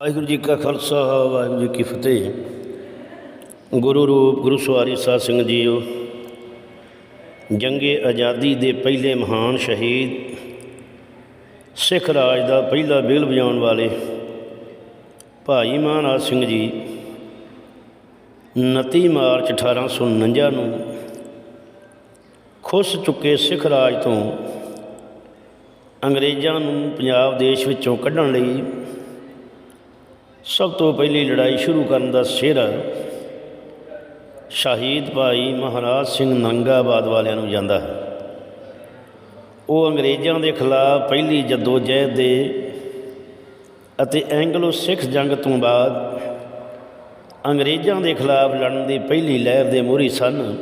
ਵਾਹਿਗੁਰੂ ਜੀ ਕਾ ਖਾਲਸਾ, ਵਾਹਿਗੁਰੂ ਜੀ ਕੀ ਫਤਿਹ। ਗੁਰੂ ਰੂਪ ਗੁਰੂ ਸਵਾਰੀ ਸਾਧ ਸਿੰਘ ਜੀਓ, ਜੰਗੇ ਆਜ਼ਾਦੀ ਦੇ ਪਹਿਲੇ ਮਹਾਨ ਸ਼ਹੀਦ ਸਿੱਖ ਰਾਜ ਦਾ ਪਹਿਲਾ ਬਿਗਲ ਵਜਾਉਣ ਵਾਲੇ ਭਾਈ ਮਹਾਰਾਜ ਸਿੰਘ ਜੀ 29 ਮਾਰਚ 1849 ਨੂੰ ਖੁੱਸ ਚੁੱਕੇ ਸਿੱਖ ਰਾਜ ਤੋਂ ਅੰਗਰੇਜ਼ਾਂ ਨੂੰ ਪੰਜਾਬ ਦੇਸ਼ ਵਿੱਚੋਂ ਕੱਢਣ ਲਈ ਸਭ ਤੋਂ ਪਹਿਲੀ ਲੜਾਈ ਸ਼ੁਰੂ ਕਰਨ ਦਾ ਸਿਹਰਾ ਸ਼ਹੀਦ ਭਾਈ ਮਹਾਰਾਜ ਸਿੰਘ ਨੰਗਾਬਾਦ ਵਾਲਿਆਂ ਨੂੰ ਜਾਂਦਾ ਹੈ। ਉਹ ਅੰਗਰੇਜ਼ਾਂ ਦੇ ਖਿਲਾਫ ਪਹਿਲੀ ਜਦੋਜਹਿਦ ਦੇ ਅਤੇ ਐਂਗਲੋ ਸਿੱਖ ਜੰਗ ਤੋਂ ਬਾਅਦ ਅੰਗਰੇਜ਼ਾਂ ਦੇ ਖਿਲਾਫ ਲੜਨ ਦੀ ਪਹਿਲੀ ਲਹਿਰ ਦੇ ਮੋਹਰੀ ਸਨ।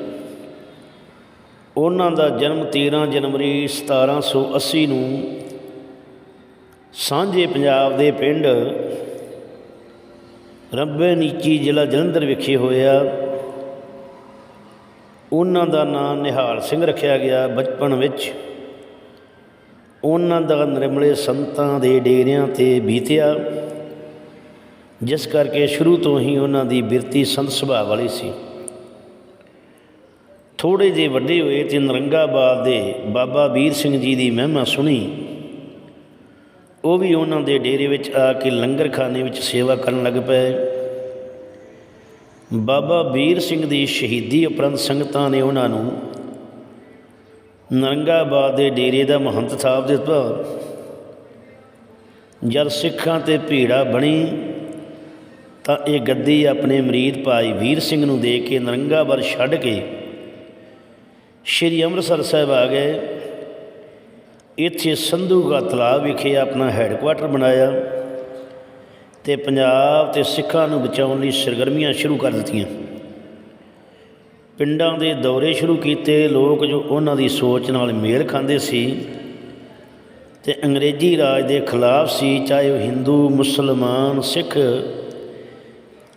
ਉਹਨਾਂ ਦਾ ਜਨਮ 13 ਜਨਵਰੀ 1780 ਨੂੰ ਸਾਂਝੇ ਪੰਜਾਬ ਦੇ ਪਿੰਡ ਰੱਬੇ ਨੀਚੀ ਜ਼ਿਲ੍ਹਾ ਜਲੰਧਰ ਵਿਖੇ ਹੋਇਆ। ਉਹਨਾਂ ਦਾ ਨਾਮ ਨਿਹਾਲ ਸਿੰਘ ਰੱਖਿਆ ਗਿਆ ਬਚਪਨ ਵਿੱਚ। ਉਹਨਾਂ ਦਾ ਨਿਰਮਲੇ ਸੰਤਾਂ ਦੇ ਡੇਰਿਆਂ ਤੇ ਬੀਤਿਆ, ਜਿਸ ਕਰਕੇ ਸ਼ੁਰੂ ਤੋਂ ਹੀ ਉਹਨਾਂ ਦੀ ਬਿਰਤੀ ਸੰਤ ਸੁਭਾਅ ਵਾਲੀ ਸੀ। ਥੋੜੇ ਜਿਹੇ ਵੱਡੇ ਹੋਏ ਤੇ ਨਰੰਗਾਬਾਦ ਦੇ ਬਾਬਾ ਵੀਰ ਸਿੰਘ ਜੀ ਦੀ ਮਹਿਮਾ ਸੁਣੀ। ਉਹ ਵੀ ਉਹਨਾਂ ਦੇ ਡੇਰੇ ਵਿੱਚ ਆ ਕੇ ਲੰਗਰਖਾਨੇ ਵਿੱਚ ਸੇਵਾ ਕਰਨ ਲੱਗ ਪਏ। ਬਾਬਾ ਵੀਰ ਸਿੰਘ ਦੀ ਸ਼ਹੀਦੀ ਉਪਰੰਤ ਸੰਗਤਾਂ ਨੇ ਉਹਨਾਂ ਨੂੰ ਨਰੰਗਾਬਾਦ ਦੇ ਡੇਰੇ ਦਾ ਮਹੰਤ ਥਾਪ ਦਿੱਤਾ। ਜਦ ਸਿੱਖਾਂ ਤੇ ਭੀੜਾ ਬਣੀ, ਤਾਂ ਇਹ ਗੱਦੀ ਆਪਣੇ ਮਰੀਦ ਭਾਈ ਵੀਰ ਸਿੰਘ ਨੂੰ ਦੇ ਕੇ ਨਰੰਗਾਬਾਦ ਛੱਡ ਕੇ ਸ਼੍ਰੀ ਅੰਮ੍ਰਿਤਸਰ ਸਾਹਿਬ ਆ ਗਏ। ਇੱਥੇ ਸੰਧੂਗਾ ਤਲਾਬ ਵਿਖੇ ਆਪਣਾ ਹੈੱਡਕੁਆਟਰ ਬਣਾਇਆ ਤੇ ਪੰਜਾਬ ਤੇ ਸਿੱਖਾਂ ਨੂੰ ਬਚਾਉਣ ਲਈ ਸਰਗਰਮੀਆਂ ਸ਼ੁਰੂ ਕਰ ਦਿੱਤੀਆਂ। ਪਿੰਡਾਂ ਦੇ ਦੌਰੇ ਸ਼ੁਰੂ ਕੀਤੇ, ਲੋਕ ਜੋ ਉਹਨਾਂ ਦੀ ਸੋਚ ਨਾਲ ਮੇਲ ਖਾਂਦੇ ਸੀ ਤੇ ਅੰਗਰੇਜ਼ੀ ਰਾਜ ਦੇ ਖਿਲਾਫ ਸੀ, ਚਾਹੇ ਉਹ ਹਿੰਦੂ, ਮੁਸਲਮਾਨ, ਸਿੱਖ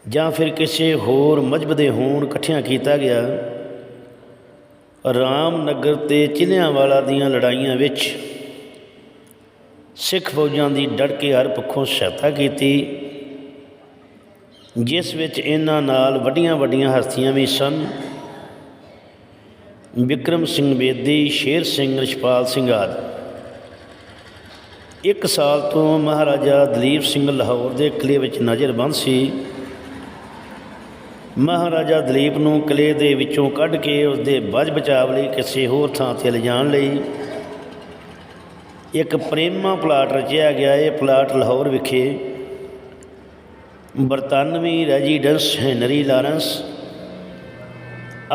ਜਾਂ ਫਿਰ ਕਿਸੇ ਹੋਰ ਮਜ਼ਹਬ ਦੇ ਹੋਣ, ਇਕੱਠਿਆਂ ਕੀਤਾ ਗਿਆ। ਰਾਮਨਗਰ ਤੇ ਚਿਲਿਆਂਵਾਲਾ ਦੀਆਂ ਲੜਾਈਆਂ ਵਿੱਚ ਸਿੱਖ ਫੌਜਾਂ ਦੀ ਡਟ ਕੇ ਹਰ ਪੱਖੋਂ ਸਹਾਇਤਾ ਕੀਤੀ, ਜਿਸ ਵਿੱਚ ਇਹਨਾਂ ਨਾਲ ਵੱਡੀਆਂ ਵੱਡੀਆਂ ਹਸਤੀਆਂ ਵੀ ਸਨ। ਵਿਕਰਮ ਸਿੰਘ ਬੇਦੀ, ਸ਼ੇਰ ਸਿੰਘ ਰਿਸ਼ਪਾਲ ਸਿੰਘ ਆਦਿ। ਇੱਕ ਸਾਲ ਤੋਂ ਮਹਾਰਾਜਾ ਦਲੀਪ ਸਿੰਘ ਲਾਹੌਰ ਦੇ ਕਿਲੇ ਵਿੱਚ ਨਜ਼ਰਬੰਦ ਸੀ। ਮਹਾਰਾਜਾ ਦਲੀਪ ਨੂੰ ਕਿਲੇ ਦੇ ਵਿੱਚੋਂ ਕੱਢ ਕੇ ਉਸ ਦੇ ਬਚ ਬਚਾਵ ਲਈ ਕਿਸੇ ਹੋਰ ਥਾਂ ਤੇ ਲਿਜਾਣ ਲਈ ਇੱਕ ਪ੍ਰੇਮਾ ਪਲਾਟ ਰਚਿਆ ਗਿਆ ਇਹ ਪਲਾਟ ਲਾਹੌਰ ਵਿਖੇ। ਬਰਤਾਨਵੀ ਰੈਜ਼ੀਡੈਂਸ ਹੈਨਰੀ ਲਾਰੈਂਸ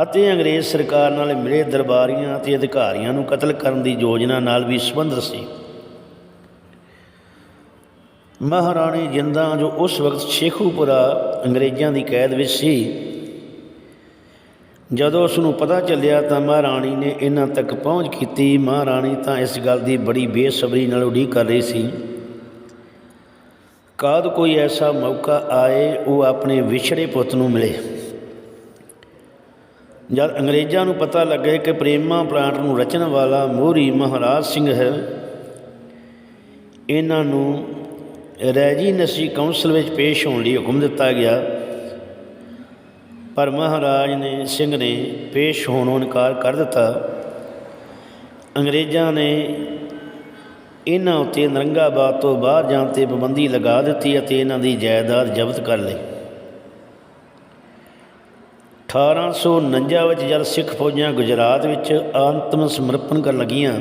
ਅਤੇ ਅੰਗਰੇਜ਼ ਸਰਕਾਰ ਨਾਲ ਮਿਲੇ ਦਰਬਾਰੀਆਂ ਅਤੇ ਅਧਿਕਾਰੀਆਂ ਨੂੰ ਕਤਲ ਕਰਨ ਦੀ ਯੋਜਨਾ ਨਾਲ ਵੀ ਸੰਬੰਧਿਤ ਸੀ। ਮਹਾਰਾਣੀ ਜਿੰਦਾ ਜੋ ਉਸ ਵਕਤ ਸ਼ੇਖੂਪੁਰਾ ਅੰਗਰੇਜ਼ਾਂ ਦੀ ਕੈਦ ਵਿੱਚ ਸੀ ਜਦੋਂ ਉਸ ਨੂੰ ਪਤਾ ਚੱਲਿਆ ਤਾਂ ਮਹਾਰਾਣੀ ਨੇ ਇਹਨਾਂ ਤੱਕ ਪਹੁੰਚ ਕੀਤੀ। ਮਹਾਰਾਣੀ ਤਾਂ ਇਸ ਗੱਲ ਦੀ ਬੜੀ ਬੇਸਬਰੀ ਨਾਲ ਉਡੀਕ ਕਰ ਰਹੀ ਸੀ। ਕਦ ਕੋਈ ਐਸਾ ਮੌਕਾ ਆਏ, ਉਹ ਆਪਣੇ ਵਿਛੜੇ ਪੁੱਤ ਨੂੰ ਮਿਲੇ। ਜਦ ਅੰਗਰੇਜ਼ਾਂ ਨੂੰ ਪਤਾ ਲੱਗੇ ਕਿ ਪ੍ਰੇਮਾ ਪਲਾਂਟ ਨੂੰ ਰਚਣ ਵਾਲਾ ਮੋਹਰੀ ਮਹਾਰਾਜ ਸਿੰਘ ਹੈ, ਇਹਨਾਂ ਨੂੰ ਰੈਜੀਨਸੀ ਕਾਉਂਸਲ ਵਿੱਚ ਪੇਸ਼ ਹੋਣ ਲਈ ਹੁਕਮ ਦਿੱਤਾ ਗਿਆ। ਪਰ ਮਹਾਰਾਜ ਨੇ ਸਿੰਘ ਨੇ ਪੇਸ਼ ਹੋਣੋਂ ਇਨਕਾਰ ਕਰ ਦਿੱਤਾ। ਅੰਗਰੇਜ਼ਾਂ ਨੇ ਇਹਨਾਂ ਉੱਤੇ ਨਰੰਗਾਬਾਦ ਤੋਂ ਬਾਹਰ ਜਾਣ ਤੇ ਪਾਬੰਦੀ ਲਗਾ ਦਿੱਤੀ ਅਤੇ ਇਹਨਾਂ ਦੀ ਜਾਇਦਾਦ ਜ਼ਬਤ ਕਰ ਲਈ। 1849 ਵਿੱਚ ਜਦ ਸਿੱਖ ਫੌਜਾਂ ਗੁਜਰਾਤ ਵਿੱਚ ਅੰਤਮ ਸਮਰਪਣ ਕਰਨ ਲੱਗੀਆਂ,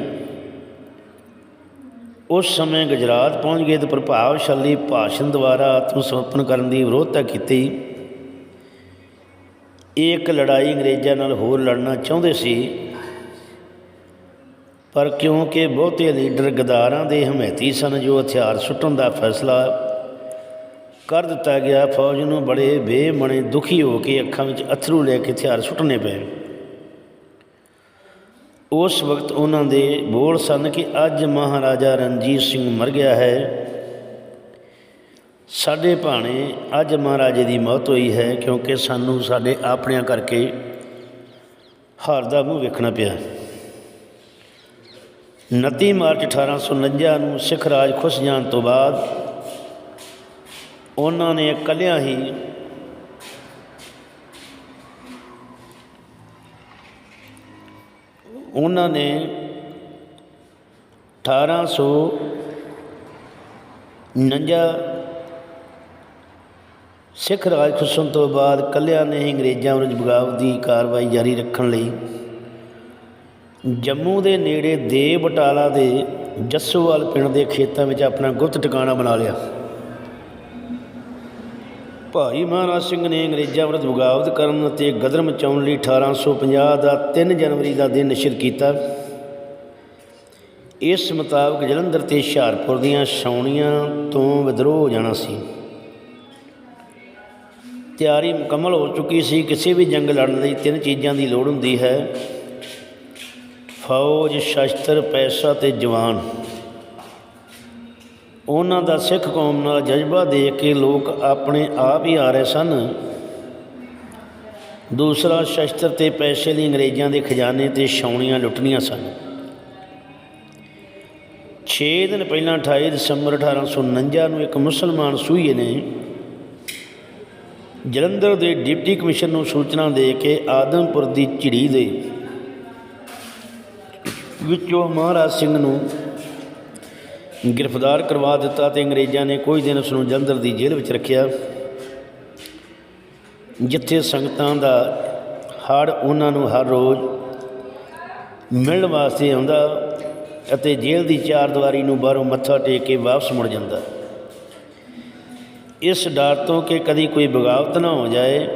ਉਸ ਸਮੇਂ ਗੁਜਰਾਤ ਪਹੁੰਚ ਗਏ ਤੇ ਪ੍ਰਭਾਵਸ਼ਾਲੀ ਭਾਸ਼ਣ ਦੁਆਰਾ ਆਤਮ ਸਮਰਪਣ ਕਰਨ ਦੀ ਵਿਰੋਧਤਾ ਕੀਤੀ। ਇਹ ਇੱਕ ਲੜਾਈ ਅੰਗਰੇਜ਼ਾਂ ਨਾਲ ਹੋਰ ਲੜਨਾ ਚਾਹੁੰਦੇ ਸੀ, ਪਰ ਕਿਉਂਕਿ ਬਹੁਤੇ ਲੀਡਰ ਗਦਾਰਾਂ ਦੇ ਹਮਾਇਤੀ ਸਨ ਜੋ ਹਥਿਆਰ ਸੁੱਟਣ ਦਾ ਫੈਸਲਾ ਕਰ ਦਿੱਤਾ ਗਿਆ, ਫੌਜ ਨੂੰ ਬੜੇ ਬੇਮਣੇ ਦੁਖੀ ਹੋ ਕੇ ਅੱਖਾਂ ਵਿੱਚ ਅਥਰੂ ਲੈ ਕੇ ਹਥਿਆਰ ਸੁੱਟਣੇ ਪਏ। ਉਸ ਵਕਤ ਉਹਨਾਂ ਦੇ ਬੋਲ ਸਨ ਕਿ ਅੱਜ ਮਹਾਰਾਜਾ ਰਣਜੀਤ ਸਿੰਘ ਮਰ ਗਿਆ ਹੈ। ਸਾਡੇ ਭਾਣੇ, ਅੱਜ ਮਹਾਰਾਜੇ ਦੀ ਮੌਤ ਹੋਈ ਹੈ ਕਿਉਂਕਿ ਸਾਨੂੰ ਸਾਡੇ ਆਪਣਿਆਂ ਕਰਕੇ ਹਾਰ ਦਾ ਮੂੰਹ ਵੇਖਣਾ ਪਿਆ। 29 ਮਾਰਚ 1849 ਨੂੰ ਸਿੱਖ ਰਾਜ ਖੁੱਸ ਜਾਣ ਤੋਂ ਬਾਅਦ ਉਹਨਾਂ ਨੇ ਇਕੱਲਿਆਂ ਹੀ ਉਹਨਾਂ ਨੇ 1849 ਸਿੱਖ ਰਾਜ ਖੁੱਸਣ ਤੋਂ ਬਾਅਦ ਕੱਲਿਆਂ ਨੇ ਹੀ ਅੰਗਰੇਜ਼ਾਂ ਵਿਰੁੱਧ ਬਗਾਵਤ ਦੀ ਕਾਰਵਾਈ ਜਾਰੀ ਰੱਖਣ ਲਈ ਜੰਮੂ ਦੇ ਨੇੜੇ ਦੇ ਬਟਾਲਾ ਦੇ ਜੱਸੋਵਾਲ ਪਿੰਡ ਦੇ ਖੇਤਾਂ ਵਿੱਚ ਆਪਣਾ ਗੁਪਤ ਟਿਕਾਣਾ ਬਣਾ ਲਿਆ। ਭਾਈ ਮਹਾਰਾਜ ਸਿੰਘ ਨੇ ਅੰਗਰੇਜ਼ਾਂ ਵਿਰੁੱਧ ਬਗਾਵਤ ਕਰਨ ਅਤੇ ਗਦਰ ਮਚਾਉਣ ਲਈ 1850 ਦਾ 3 ਜਨਵਰੀ ਦਾ ਦਿਨ ਨਿਸ਼ਚਿਤ ਕੀਤਾ। ਇਸ ਮੁਤਾਬਕ ਜਲੰਧਰ ਤੇ ਹੁਸ਼ਿਆਰਪੁਰ ਦੀਆਂ ਛਾਉਣੀਆਂ ਤੋਂ ਵਿਦਰੋਹ ਹੋ ਜਾਣਾ ਸੀ। ਤਿਆਰੀ ਮੁਕੰਮਲ ਹੋ ਚੁੱਕੀ ਸੀ। ਕਿਸੇ ਵੀ ਜੰਗ ਲੜਨ ਲਈ ਤਿੰਨ ਚੀਜ਼ਾਂ ਦੀ ਲੋੜ ਹੁੰਦੀ ਹੈ। ਫੌਜ, ਸ਼ਸਤਰ, ਪੈਸਾ ਤੇ ਜਵਾਨ। ਉਹਨਾਂ ਦਾ ਸਿੱਖ ਕੌਮ ਨਾਲ ਜਜ਼ਬਾ ਦੇ ਕੇ ਲੋਕ ਆਪਣੇ ਆਪ ਹੀ ਆ ਰਹੇ ਸਨ। ਦੂਸਰਾ, ਸ਼ਸਤਰ ਤੇ ਪੈਸੇ ਲਈ ਅੰਗਰੇਜ਼ਾਂ ਦੇ ਖਜ਼ਾਨੇ ਤੇ ਛਾਉਣੀਆਂ ਲੁੱਟਣੀਆਂ ਸਨ। 6 ਦਿਨ ਪਹਿਲਾਂ 28 ਦਸੰਬਰ 1849 ਨੂੰ ਇੱਕ ਮੁਸਲਮਾਨ ਸੂਹੀਏ ਨੇ ਜਲੰਧਰ ਦੇ ਡਿਪਟੀ ਕਮਿਸ਼ਨਰ ਨੂੰ ਸੂਚਨਾ ਦੇ ਕੇ ਆਦਮਪੁਰ ਦੀ ਝਿੜੀ ਦੇ ਵਿੱਚੋਂ ਮਹਾਰਾਜ ਸਿੰਘ ਨੂੰ ਗ੍ਰਿਫਤਾਰ ਕਰਵਾ ਦਿੱਤਾ ਤੇ ਅੰਗਰੇਜ਼ਾਂ ਨੇ ਕੁਝ ਦਿਨ ਉਸ ਨੂੰ ਜਲੰਧਰ ਦੀ ਜੇਲ੍ਹ ਵਿੱਚ ਰੱਖਿਆ, ਜਿੱਥੇ ਸੰਗਤਾਂ ਦਾ ਹੜ ਉਹਨਾਂ ਨੂੰ ਹਰ ਰੋਜ਼ ਮਿਲਣ ਵਾਸਤੇ ਆਉਂਦਾ ਅਤੇ ਜੇਲ੍ਹ ਦੀ ਚਾਰ ਦੀਵਾਰੀ ਨੂੰ ਬਾਹਰੋਂ ਮੱਥਾ ਟੇਕ ਕੇ ਵਾਪਸ ਮੁੜ ਜਾਂਦਾ। ਇਸ ਡਰ ਤੋਂ ਕਿ ਕਦੀ ਕੋਈ ਬਗਾਵਤ ਨਾ ਹੋ ਜਾਏ।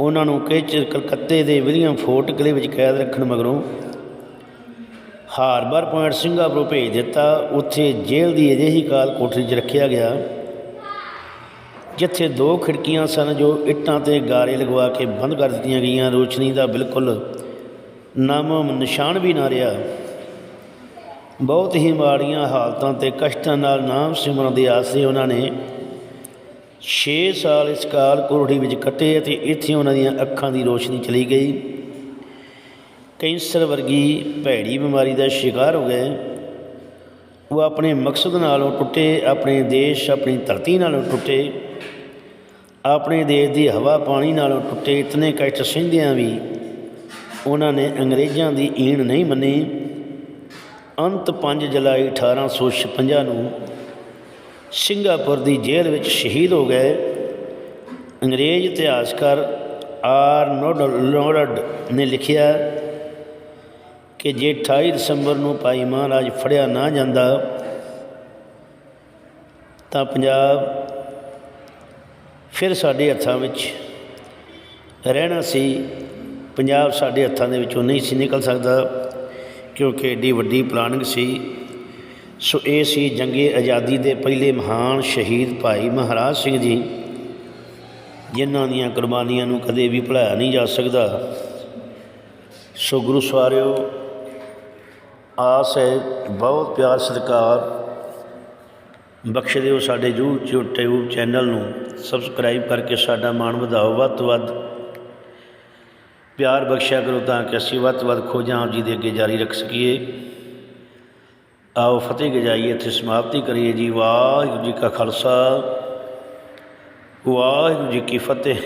ਉਹਨਾਂ ਨੂੰ ਕਈ ਕਲਕੱਤੇ ਦੇ ਵਿਲੀਅਮ ਫੋਰਟ ਕਿਲੇ ਵਿੱਚ ਕੈਦ ਰੱਖਣ ਮਗਰੋਂ ਹਾਰਬਰ ਪੁਆਇੰਟ ਸਿੰਗਾਪੁਰ ਭੇਜ ਦਿੱਤਾ। ਉੱਥੇ ਜੇਲ੍ਹ ਦੀ ਅਜਿਹੀ ਕਾਲ ਕੋਠਰੀ 'ਚ ਰੱਖਿਆ ਗਿਆ, ਜਿੱਥੇ ਦੋ ਖਿੜਕੀਆਂ ਸਨ ਜੋ ਇੱਟਾਂ ਤੇ ਗਾਰੇ ਲਗਵਾ ਕੇ ਬੰਦ ਕਰ ਦਿੱਤੀਆਂ ਗਈਆਂ। ਰੋਸ਼ਨੀ ਦਾ ਬਿਲਕੁਲ ਨਾਮੋ ਨਿਸ਼ਾਨ ਵੀ ਨਾ ਰਿਹਾ। ਬਹੁਤ ਹੀ ਮਾੜੀਆਂ ਹਾਲਤਾਂ ਤੇ ਕਸ਼ਟਾਂ ਨਾਲ ਨਾਮ ਸਿਮਰਨ ਦੇ ਆਸਰੇ ਉਹਨਾਂ ਨੇ 6 ਸਾਲ ਇਸ ਕਾਲ ਕੋਠੜੀ ਵਿੱਚ ਕੱਟੇ ਅਤੇ ਇੱਥੇ ਉਹਨਾਂ ਦੀਆਂ ਅੱਖਾਂ ਦੀ ਰੋਸ਼ਨੀ ਚਲੀ ਗਈ। ਕੈਂਸਰ ਵਰਗੀ ਭੈੜੀ ਬਿਮਾਰੀ ਦਾ ਸ਼ਿਕਾਰ ਹੋ ਗਏ। ਉਹ ਆਪਣੇ ਮਕਸਦ ਨਾਲੋਂ ਟੁੱਟੇ, ਆਪਣੇ ਦੇਸ਼ ਆਪਣੀ ਧਰਤੀ ਨਾਲੋਂ ਟੁੱਟੇ, ਆਪਣੇ ਦੇਸ਼ ਦੀ ਹਵਾ ਪਾਣੀ ਨਾਲੋਂ ਟੁੱਟੇ, ਇਤਨੇ ਕਸ਼ਟ ਸਹਿੰਦਿਆਂ ਵੀ ਉਹਨਾਂ ਨੇ ਅੰਗਰੇਜ਼ਾਂ ਦੀ ਈਣ ਨਹੀਂ ਮੰਨੀ। ਅੰਤ 5 ਜੁਲਾਈ 1856 ਨੂੰ ਸਿੰਗਾਪੁਰ ਦੀ ਜੇਲ੍ਹ ਵਿੱਚ ਸ਼ਹੀਦ ਹੋ ਗਏ ਅੰਗਰੇਜ਼ ਇਤਿਹਾਸਕਾਰ ਆਰ ਨੋਡਡ ਨੇ ਲਿਖਿਆ ਕਿ ਜੇ 28 ਦਸੰਬਰ ਨੂੰ ਭਾਈ ਮਹਾਰਾਜ ਫੜਿਆ ਨਾ ਜਾਂਦਾ ਤਾਂ ਪੰਜਾਬ ਫਿਰ ਸਾਡੇ ਹੱਥਾਂ ਵਿੱਚ ਰਹਿਣਾ ਸੀ। ਪੰਜਾਬ ਸਾਡੇ ਹੱਥਾਂ ਦੇ ਵਿੱਚੋਂ ਨਹੀਂ ਸੀ ਨਿਕਲ ਸਕਦਾ ਕਿਉਂਕਿ ਏਡੀ ਵੱਡੀ ਪਲਾਨਿੰਗ ਸੀ। ਸੋ ਇਹ ਸੀ ਜੰਗੇ ਆਜ਼ਾਦੀ ਦੇ ਪਹਿਲੇ ਮਹਾਨ ਸ਼ਹੀਦ ਭਾਈ ਮਹਾਰਾਜ ਸਿੰਘ ਜੀ, ਜਿਨ੍ਹਾਂ ਦੀਆਂ ਕੁਰਬਾਨੀਆਂ ਨੂੰ ਕਦੇ ਵੀ ਭੁਲਾਇਆ ਨਹੀਂ ਜਾ ਸਕਦਾ। ਸੋ ਗੁਰੂ ਸਵਾਰਿਓ, ਆਸ ਹੈ, ਬਹੁਤ ਪਿਆਰ, ਸਤਿਕਾਰ। ਬਖਸ਼ ਦਿਓ ਸਾਡੇ YouTube ਚੈਨਲ ਨੂੰ ਸਬਸਕ੍ਰਾਈਬ ਕਰਕੇ ਸਾਡਾ ਮਾਣ ਵਧਾਓ ਵੱਧ ਤੋਂ ਵੱਧ। ਪਿਆਰ ਬਖਸ਼ਿਆ ਕਰੋ ਤਾਂ ਕਿ ਅਸੀਂ ਵੱਧ ਤੋਂ ਵੱਧ ਖੋਜਾਂ ਆਪ ਜੀ ਦੇ ਅੱਗੇ ਜਾਰੀ ਰੱਖ ਸਕੀਏ। ਆਓ ਫਤਿਹ ਗਜਾਈਏ, ਇੱਥੇ ਸਮਾਪਤੀ ਕਰੀਏ ਜੀ। ਵਾਹਿਗੁਰੂ ਜੀ ਕਾ ਖਾਲਸਾ, ਵਾਹਿਗੁਰੂ ਜੀ ਕੀ ਫਤਿਹ।